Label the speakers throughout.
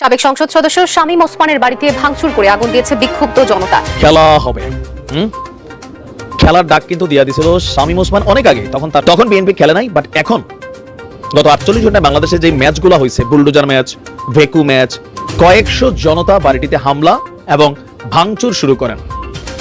Speaker 1: সাবেক সংসদ সদস্য শামীম ওসমানের বাড়িতে ভাঙচুর করে আগুন দিয়েছে বিক্ষুব্ধ জনতা।
Speaker 2: খেলা হবে খেলার ডাক কিন্তু দিয়া দিছিল শামীম ওসমান অনেক আগে, তখন তার তখন বিএনপি খেলে নাই বাট এখন। গত আটচল্লিশ ঘন্টায় বাংলাদেশে যে ম্যাচগুলো হয়েছে, বুলডোজার ম্যাচ, ভেকু ম্যাচ, কয়েকশো জনতা বাড়িটিতে হামলা এবং ভাঙচুর শুরু করেন।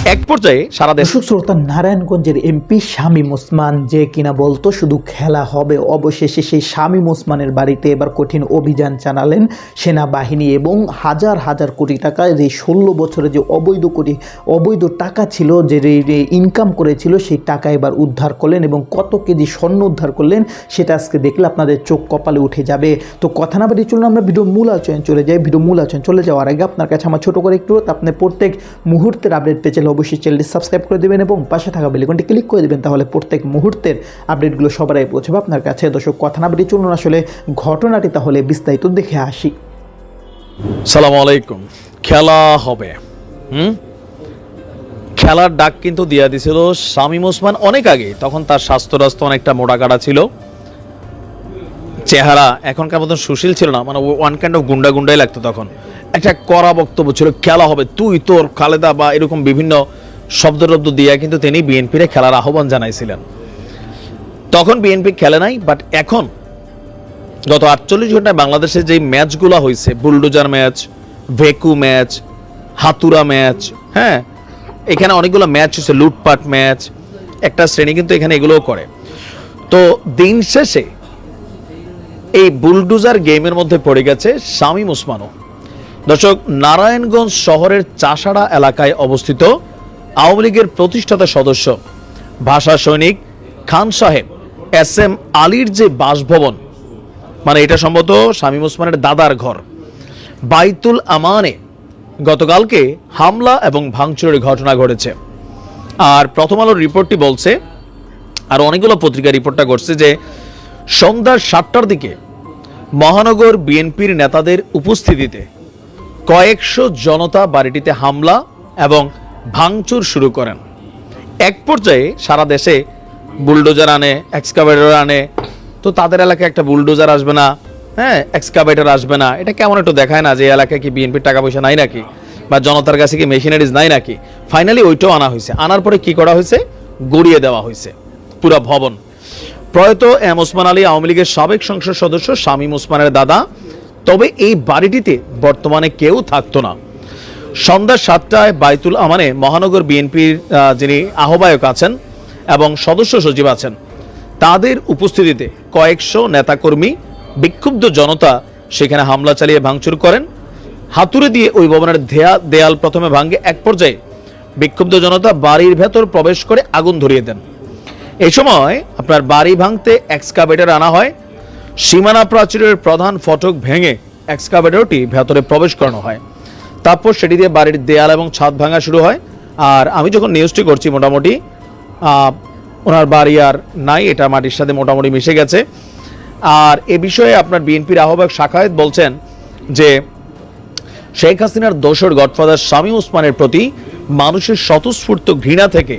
Speaker 2: এক পর্যায়ে সারা দেশ
Speaker 3: শ্রোতা, নারায়ণগঞ্জের এমপি শামীম ওসমান যে কিনা বলতো, শুধু খেলা হবে, অবশেষে সেই শামীম ওসমানের বাড়িতে এবার কঠিন অভিযান চালালেন সেনাবাহিনী এবং হাজার হাজার কোটি টাকা যে ষোলো বছরে যে অবৈধ কোটি, অবৈধ টাকা ছিল, যে ইনকাম করেছিল, সেই টাকা এবার উদ্ধার করলেন এবং কত কেজি স্বর্ণ উদ্ধার করলেন, সেটা আজকে দেখলে আপনাদের চোখ কপালে উঠে যাবে। তো কথা না বাড়ি চলুন, আমরা ভিডিও মূল আলোচনায় চলে যাই। ভিডিও মূল আলোচনা চলে যাওয়ার আগে আপনার কাছে আমার ছোটো করে একটু আপনি প্রত্যেক মুহূর্তের আপডেট পেয়ে অবশ্যই চ্যানেলটি সাবস্ক্রাইব করে দেবেন এবং পাশে থাকা বেলিকনটি ক্লিক করে দেবেন, তাহলে প্রত্যেক মুহূর্তের আপডেটগুলো সবার আগে পৌঁছাবে আপনার কাছে। দর্শক, কথা না বাড়ি চলুন আসলে ঘটনাটি, তাহলে বিস্তারিত দেখে আসি।
Speaker 2: সালাম আলাইকুম। খেলা হবে। খেলার ডাক কিন্তু দিয়া দিছিল শামীম ওসমান অনেক আগে। তখন তার স্বাস্থ্য রাস্তা অনেকটা মোটা কাটা ছিল। চেহারা এখনকার মতন সুশীল ছিল না। মানে ওয়ান কাইন্ড অফ গুন্ডা গুন্ডাই লাগতো তখন। একটা কড়া বক্তব্য ছিল, খেলা হবে। তুই, তোর, খালেদা বা এরকম বিভিন্ন শব্দ টব্দ দিয়া কিন্তু তিনি বিএনপির খেলার আহ্বান জানাইছিলেন। তখন বিএনপি খেলে নাই বাট এখন গত আটচল্লিশ ঘন্টায় বাংলাদেশে যে ম্যাচগুলো হয়েছে বুলডোজার ম্যাচ, ভেকু ম্যাচ, হাতুরা ম্যাচ হ্যাঁ এখানে অনেকগুলো ম্যাচ হচ্ছে লুটপাট ম্যাচ, একটা শ্রেণি কিন্তু এখানে এগুলোও করে। তো দিন শেষে এই বুলডোজার গেমের মধ্যে পড়ে গেছে শামীম ওসমানও। দর্শক, নারায়ণগঞ্জ শহরের চাষাড়া এলাকায় অবস্থিত আওয়ামী লীগের প্রতিষ্ঠাতা সদস্য, ভাষা সৈনিক খান সাহেব, এস এম আলীর যে বাসভবন মানে এটা সম্ভবত শামীম ওসমানের দাদার ঘর। বাইতুল আমানে গতকালকে হামলা এবং ভাঙচুরের ঘটনা ঘটেছে। আর প্রথম আলোর রিপোর্টটি বলছে, আর অনেকগুলো পত্রিকা রিপোর্টটা করছে যে সন্ধ্যা সাতটার দিকে মহানগর বিএনপির নেতাদের উপস্থিতিতে কয়েকশো জনতা বাড়িটিতে হামলা এবং ভাঙচুর শুরু করেন। এক পর্যায়ে সারা দেশে বুলডোজার আনে, এক্সকাভেটর আনে। তো তাদের এলাকায় একটা বুলডোজার আসবে না হ্যাঁ এক্সকাভেটর আসবে না। এটা কেমন একটু দেখায় না যে এলাকায় কি বিএনপির টাকা পয়সা নাই নাকি? বা জনতার কাছে কি মেশিনারিজ নাই নাকি? ফাইনালি ওইটাও আনা হয়েছে। আনার পরে কি করা হয়েছে? গড়িয়ে দেওয়া হয়েছে। পুরা ভবন। প্রয়াত এম ওসমান আলী, আওয়ামী লীগের সাবেক সংসদ সদস্য শামীম ওসমানের দাদা তবে এই বাড়িটিতে বর্তমানে কেউ থাকতো না। সন্ধ্যা সাতটায় বাইতুল আমানে মহানগর বিএনপির যিনি আহ্বায়ক আছেন এবং সদস্য সচিব আছেন, তাদের উপস্থিতিতে কয়েকশো নেতাকর্মী বিক্ষুব্ধ জনতা সেখানে হামলা চালিয়ে ভাঙচুর করেন। হাতুড়ে দিয়ে ওই ভবনের দেয়া দেয়াল প্রথমে ভাঙ্গে এক পর্যায়ে বিক্ষুব্ধ জনতা বাড়ির ভেতর প্রবেশ করে আগুন ধরিয়ে দেন। এই সময় আপনার বাড়ি ভাঙতে এক্সকাভেটর আনা হয় সীমানা প্রাচীরের প্রধান ফটক ভেঙে এক্সকাভেটরটি ভেতরে প্রবেশ করানো হয়। তারপর সেটি দিয়ে বাড়ির দেয়াল এবং ছাদ ভাঙা শুরু হয়। আর আমি যখন নিউজটি করছি মোটামুটি ওনার বাড়ি আর নাই, এটা মাটির সাথে মোটামুটি মিশে গেছে। আর এ বিষয়ে আপনার বিএনপির আহ্বায়ক শাখায়েত বলছেন যে, শেখ হাসিনার দোসর গডফাদার শামীম ওসমানের প্রতি মানুষের স্বতঃস্ফূর্ত ঘৃণা থেকে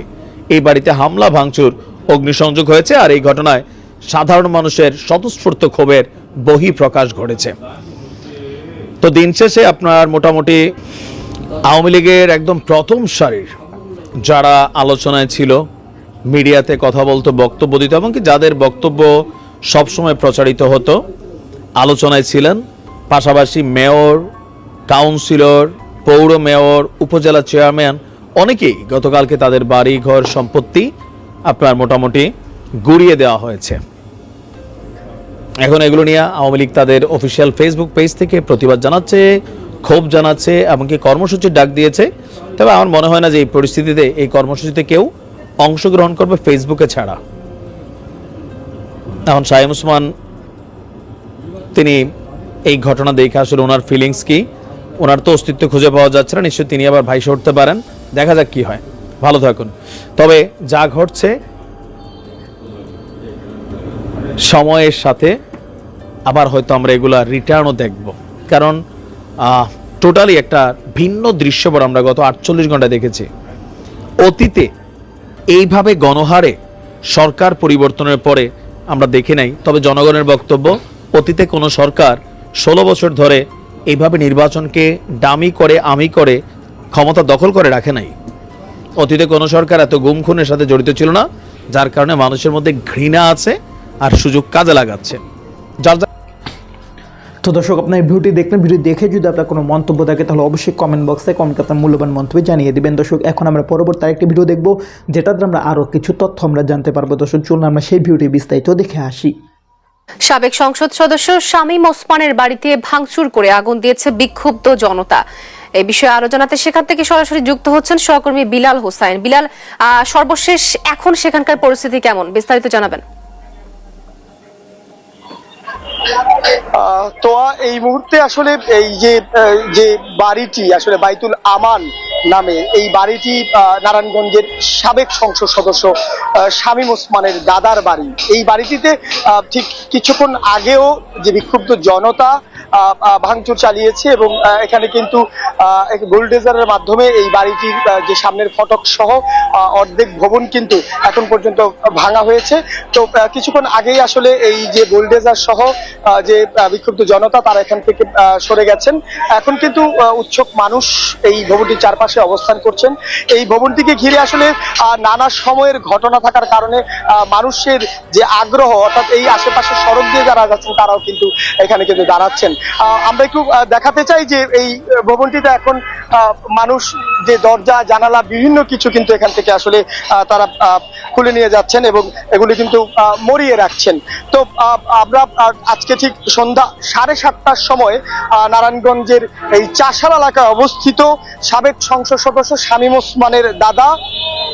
Speaker 2: এই বাড়িতে হামলা, ভাঙচুর, অগ্নিসংযোগ হয়েছে। আর এই ঘটনায় সাধারণ মানুষের স্বতঃস্ফূর্ত ক্ষোভের বহি প্রকাশ ঘটেছে। তো দিন শেষে আপনার মোটামুটি আওয়ামী লীগের একদম প্রথম সারির যারা আলোচনায় ছিল, মিডিয়াতে কথা বলতো, বক্তব্য দিত এমনকি যাদের বক্তব্য সবসময় প্রচারিত হতো, আলোচনায় ছিলেন। পাশাপাশি মেয়র, কাউন্সিলর, পৌর মেয়র, উপজেলা চেয়ারম্যান, অনেকেই গতকালকে তাদের বাড়ি ঘর সম্পত্তি আপনার মোটামুটি গুড়িয়ে দেওয়া হয়েছে। এখন এগুলো নিয়ে আওয়ামী লীগ তাদের অফিসিয়াল ফেসবুক পেজ থেকে প্রতিবাদ জানাচ্ছে, ক্ষোভ জানাচ্ছে, এমনকি কর্মসূচির ডাক দিয়েছে। তবে আমার মনে হয় না যে এই পরিস্থিতিতে, এই কর্মসূচিতে কেউ অংশগ্রহণ করবে ফেসবুকে ছাড়া। এখন শাহিম ওসমান তিনি এই ঘটনা দেখে আসলে ওনার ফিলিংস কি? ওনার তো অস্তিত্ব খুঁজে পাওয়া যাচ্ছে না, নিশ্চয়ই তিনি আবার ভাইসে উঠতে পারেন। দেখা যাক কি হয়। ভালো থাকুন। তবে যা ঘটছে সময়ের সাথে আবার হয়তো আমরা এগুলা রিটার্নও দেখব। কারণ টোটালি একটা ভিন্ন দৃশ্যপট আমরা গত আটচল্লিশ ঘণ্টা দেখেছি। অতীতে এইভাবে গণহারে সরকার পরিবর্তনের পরে আমরা দেখি নাই, তবে জনগণের বক্তব্য, অতীতে কোনো সরকার ষোলো বছর ধরে এইভাবে নির্বাচনকে দামি করে, আমি করে ক্ষমতা দখল করে রাখে নাই। অতীতে কোনো সরকার এত গুম খুনের সাথে জড়িত ছিল না, যার কারণে মানুষের মধ্যে ঘৃণা আছে আর সুযোগ কাজে লাগাচ্ছে। যার
Speaker 3: তো দর্শক আপনার ভিডিওটি দেখলেন ভিডিও দেখে যদি আপনার কোনো মন্তব্য থাকে তাহলে অবশ্যই কমেন্ট বক্সে কমেন্ট আপনার মূল্যবান মন্তব্য জানিয়ে দিবেন। দর্শক এখন আমরা পরবর্তী আরেকটি ভিডিও দেখব যেটাতে আমরা আরও কিছু তথ্য আমরা জানতে পারব। দর্শক চলুন আমরা সেই ভিডিওটি বিস্তারিত দেখে আসি।
Speaker 1: সাবেক সংসদ সদস্য শামীম ওসমানের বাড়িতে ভাঙচুর করে আগুন দিয়েছে বিক্ষুব্ধ জনতা। এই বিষয়ে আরও জানাতে সেখান থেকে সরাসরি যুক্ত হচ্ছেন সহকর্মী বিলাল হোসাইন। বিলাল আহ, সর্বশেষ এখন সেখানকার পরিস্থিতি কেমন? বিস্তারিত জানাবেন।
Speaker 4: তোয়া এই মুহূর্তে আসলে এই যে যে বাড়িটি, আসলে বাইতুল আমান নামে এই বাড়িটি নারায়ণগঞ্জের সাবেক সংসদ সদস্য শামীম ওসমানের দাদার বাড়ি। এই বাড়িটিতে ঠিক কিছুক্ষণ আগেও যে বিক্ষুব্ধ জনতা ভাঙচুর চালিয়েছে এবং এখানে কিন্তু গোল্ডেজারের মাধ্যমে এই বাড়িটির যে সামনের ফটক সহ অর্ধেক ভবন কিন্তু এখন পর্যন্ত ভাঙা হয়েছে। তো কিছুক্ষণ আগেই আসলে এই যে গোল্ডেজার সহ যে বিক্ষুব্ধ জনতা, তারা এখান থেকে সরে গেছেন। এখন কিন্তু উৎসুক মানুষ এই ভবনটির চারপাশে অবস্থান করছেন। এই ভবনটিকে ঘিরে আসলে নানা সময়ের ঘটনা থাকার কারণে মানুষের যে আগ্রহ, অর্থাৎ এই আশেপাশে সড়ক দিয়ে যারা যাচ্ছেন, তারাও কিন্তু এখানে কিন্তু দাঁড়াচ্ছেন। আমরা একটু দেখাতে চাই যে এই ভবনটিতে এখন মানুষ যে দরজা, জানালা, বিভিন্ন কিছু কিন্তু এখান থেকে আসলে তারা খুলে নিয়ে যাচ্ছেন এবং এগুলি কিন্তু মরিয়ে রাখছেন। তো আমরা আজকে ঠিক সন্ধ্যা সাড়ে সাতটার সময় নারায়ণগঞ্জের এই চাষার এলাকায় অবস্থিত সাবেক সংসদ সদস্য শামীম ওসমানের দাদা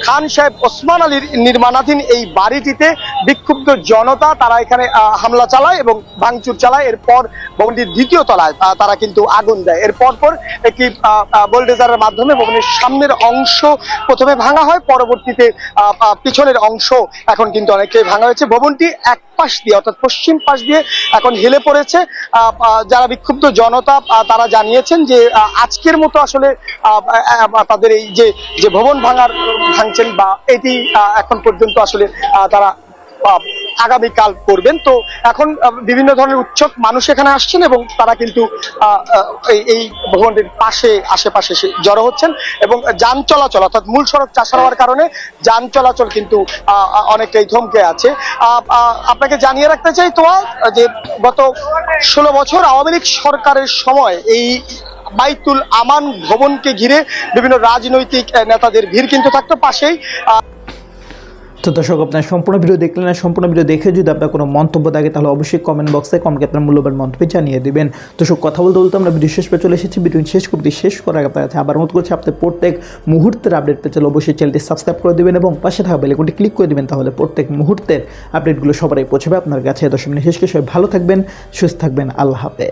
Speaker 4: খান সাহেব ওসমান আলীর নির্মাণাধীন এই বাড়িটিতে বিক্ষুব্ধ জনতা তারা এখানে হামলা চালায় এবং ভাঙচুর চালায়। এরপর ভবনটির দ্বিতীয় তলায় তারা কিন্তু আগুন দেয়। এরপর পর একটি বোল্ডেজারের মাধ্যমে ভবনের সামনের অংশ প্রথমে ভাঙা হয়, পরবর্তীতে পিছনের অংশ এখন কিন্তু অনেকটাই ভাঙা হয়েছে। ভবনটি এক পাশ দিয়ে, অর্থাৎ পশ্চিম পাশ দিয়ে এখন হেলে পড়েছে। যারা বিক্ষুব্ধ জনতা তারা জানিয়েছেন যে আজকের মতো আসলে তাদের এই যে যে ভবন ভাঙার, ভাঙছেন বা এটি এখন পর্যন্ত আসলে তারা আগামীকাল করবেন। তো এখন বিভিন্ন ধরনের উৎসব মানুষ এখানে আসছেন এবং তারা কিন্তু এই ভবনটির পাশে, আশেপাশে জড়ো হচ্ছেন এবং যান চলাচল, অর্থাৎ মূল সড়ক চাষা হওয়ার কারণে যান চলাচল কিন্তু অনেকটাই থমকে আছে। আপনাকে জানিয়ে রাখতে চাই তো যে গত ষোলো বছর আওয়ামী লীগ সরকারের সময় এই বাইতুল আমান ভবনকে ঘিরে বিভিন্ন রাজনৈতিক নেতাদের ভিড় কিন্তু থাকতো পাশেই।
Speaker 3: তো দর্শক, আপনার সম্পূর্ণ ভিডিও দেখলেন না, সম্পূর্ণ ভিডিও দেখে যদি আপনার কোনো মন্তব্য থাকে, তাহলে অবশ্যই কমেন্ট বক্সে কমকে আপনার মূল্যবান মন্তব্য জানিয়ে দিবেন। দর্শক, কথা বলতে বলতে আমরা ভিডিও শেষ পেয়ে চলে এসেছি। ভিডিও শেষ করতে শেষ করার আগে আপনার কাছে আবার মত করছি আপনার প্রত্যেক মুহূর্তের আপডেট পেতে চাইলে অবশ্যই চ্যানেলটি সাবস্ক্রাইব করে দেবেন এবং পাশে থাকা বেলেকনটি ক্লিক করে দেবেন, তাহলে প্রত্যেক মুহূর্তের আপডেটগুলো সবারই পৌঁছবে আপনার কাছে। দর্শক শেষ সবাই ভালো থাকবেন, সুস্থ থাকবেন, আল্লাহ হাফেজ।